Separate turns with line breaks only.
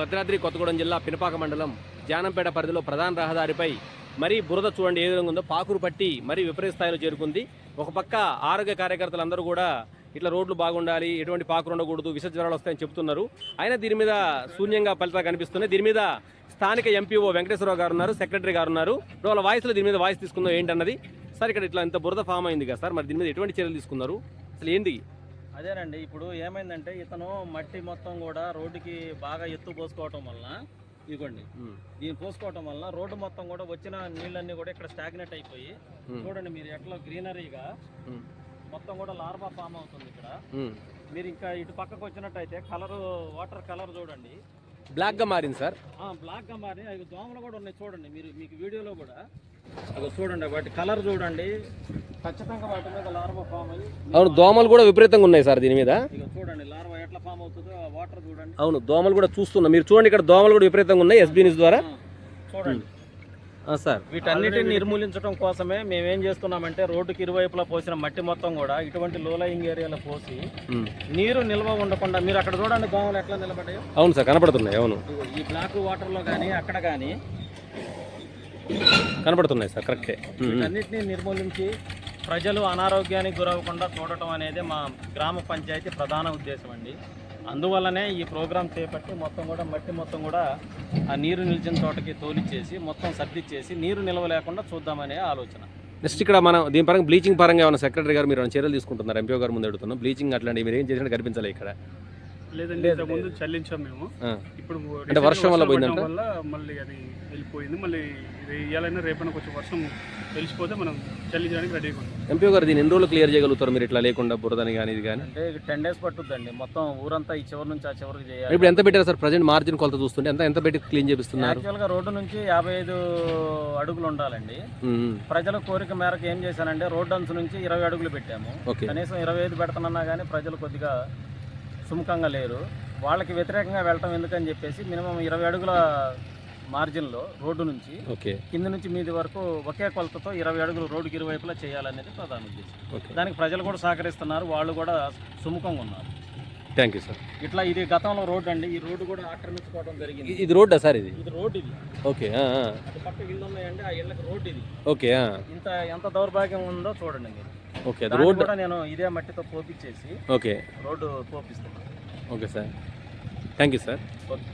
భద్రాద్రి కొత్తగూడెం జిల్లా పినపాక మండలం జానంపేట పరిధిలో ప్రధాన రహదారిపై మరీ బురద చూడండి ఏ విధంగా ఉందో పాకురు పట్టి మరీ విపరీత స్థాయిలో చేరుకుంది. ఒక పక్క ఆరోగ్య కార్యకర్తలు అందరూ కూడా ఇట్లా రోడ్లు బాగుండాలి ఎటువంటి పాకురు ఉండకూడదు విష జ్వరాలు వస్తాయని చెప్తున్నారు. అయినా దీని మీద శూన్యంగా ఫలితాలు కనిపిస్తున్నాయి. దీని మీద స్థానిక ఎంపీఓ వెంకటేశ్వరరావు గారు ఉన్నారు సెక్రటరీ గారు ఉన్నారు. వాళ్ళ వాయిస్లో దీని మీద వాయిస్ తీసుకుందాం ఏంటన్నది? సార్ ఇక్కడ ఇట్లా ఇంత బురద ఫామ్ అయింది కదా సార్ మరి దీని మీద ఎటువంటి చర్యలు తీసుకున్నారు? అసలు ఏంది?
అదేనండి ఇప్పుడు ఏమైందంటే ఇతను మట్టి మొత్తం కూడా రోడ్డుకి బాగా ఎత్తు పోసుకోవటం వలన ఇదిగోండి దీన్ని పోసుకోవటం వలన రోడ్డు మొత్తం కూడా వచ్చిన నీళ్ళన్నీ కూడా ఇక్కడ స్టాగ్నెట్ అయిపోయి చూడండి మీరు ఎట్లా గ్రీనరీగా మొత్తం కూడా లార్వా ఫామ్ అవుతుంది ఇక్కడ. మీరు ఇంకా ఇటు పక్కకు వచ్చినట్టయితే కలర్ వాటర్ కలర్ చూడండి.
బ్లాక్గా మారింది సార్.
బ్లాక్గా మారి అవి దోమలు కూడా ఉన్నాయి చూడండి మీరు మీకు వీడియోలో కూడా. అవి చూడండి వాటి కలర్ చూడండి. ఖచ్చితంగా వాటి మీద లార్వా ఫామ్ అయ్యి
అవును దోమలు కూడా విపరీతంగా ఉన్నాయి సార్ దీని మీద.
ఇక చూడండి లార్వా ఎట్లా ఫామ్ అవుతుందో ఆ వాటర్ చూడండి.
అవును దోమలు కూడా చూస్తున్నాం. మీరు చూడండి ఇక్కడ దోమలు కూడా విపరీతంగా ఉన్నాయి ఎస్బీ న్యూస్ ద్వారా.
చూడండి.
ఆ, సార్.
వీటన్నిటిని నిర్మూలించడం కోసమే మేమేం చేస్తున్నామంటే రోడ్డుకి ఇరువైపులా పోసిన మట్టి మొత్తం కూడా ఇటువంటి లోలయింగ్ ఏరియాలో పోసి
ఉమ్.
నీరు నిల్వ ఉండకుండా మీరు అక్కడ చూడండి దోమలు ఎట్లా నిలబడ్డాయో.
అవును సార్ కనపడుతున్నాయి అవును.
ఇదిగో ఈ బ్లాక్ వాటర్లో కానీ అక్కడ కానీ
కనపడుతున్నాయి సార్ కరెక్టే.
వీటన్నిటిని నిర్మూలించి ప్రజలు అనారోగ్యానికి గురవకుండా చూడటం అనేది మా గ్రామ పంచాయతీ ప్రధాన ఉద్దేశం అండి. అందువల్లనే ఈ ప్రోగ్రాం చేపట్టి మొత్తం కూడా మట్టి మొత్తం కూడా ఆ నీరు నిలిచిన చోటకి తోలిచ్చేసి మొత్తం సర్దిచ్చేసి నీరు నిల్వ లేకుండా చూద్దామనే ఆలోచన.
నెక్స్ట్ ఇక్కడ మనం దీని పరంగా బ్లీచింగ్ పరంగా ఏమైనా సెక్రటరీ గారు మీరు చర్యలు తీసుకుంటున్నారు? ఎంపీఓ గారు ముందు అడుగుతున్నాం. బ్లీచింగ్ అట్లాంటివి మీరు ఏం చేసినట్టు కనిపించాలి ఇక్కడ.
లేదండి
లేదు,
ఇంతకుముందు. చెల్లించాం మేము. ఇప్పుడు
అంటే వర్షం వల్ల పోయిందంట?
వల్ల మళ్ళీ అది వెళ్ళిపోయింది. మళ్ళీ ఇవ్వాలైనా రేపైనా కొంచెం వర్షం తెలిసిపోతే మనం చెల్లించడానికి రెడీగా ఉన్నాం
ఎంపీఓ గారు దీన్ని ఎన్ని రోజులు క్లియర్ చేయగలుగుతారు మీరు ఇట్లా లేకుండా బురదని కానీ ఇది కానీ
అంటే టెన్ డేస్ పట్టుద్దండి. మొత్తం ఊరంతా ఈ చివరి నుంచి ఆ చివరికి చేయాలి.
ఇప్పుడు ఎంత పెట్టారు సార్? ప్రజెంట్ మార్జిన్ కొలత చూస్తుంటే ఎంత ఎంత పెట్టి క్లీన్ చేపిస్తున్నారు?
యాక్చువల్గా రోడ్డు నుంచి యాభై ఐదు అడుగులు ఉండాలండి. ప్రజల కోరిక మేరకు ఏం చేశానంటే రోడ్డు అంచు నుంచి ఇరవై అడుగులు పెట్టాము.
ఓకే.
కనీసం ఇరవై ఐదు పెడతానన్నా కానీ ప్రజలు కొద్దిగా సుముఖంగా లేరు. వాళ్ళకి వ్యతిరేకంగా వెళ్ళటం ఎందుకని చెప్పేసి మినిమం ఇరవై అడుగుల మార్జిన్లో రోడ్డు నుంచి
ఓకే.
కింద నుంచి మీది వరకు ఒకే కొలతతో ఇరవై అడుగులు రోడ్డుకి ఇరువైపులా చేయాలనేది ప్రధాన ఉద్దేశం. దానికి ప్రజలు కూడా సహకరిస్తున్నారు. వాళ్ళు కూడా సుముఖంగా ఉన్నారు.
Thank you sir.
ఇట్లా ఇది గతంలో రోడ్డు అండి. ఈ రోడ్డు కూడా ఆక్రమించుకోవడం జరిగింది.
ఇది రోడ్డా సార్ ఇది?
ఇది రోడ్డు ఇది
ఓకే.
అటు పక్క ఇల్లు ఉన్నాయండి. ఆ ఇళ్ళకి రోడ్డు ఇది
ఓకే.
ఇంత ఎంత దౌర్భాగ్యం ఉందో చూడండి మీరు.
ఓకే రోడ్
కూడా నేను ఇదే మట్టితో పోపిచ్చేసి
okay.
Road పోపిస్తున్నాను
okay sir. Thank you sir.
Okay.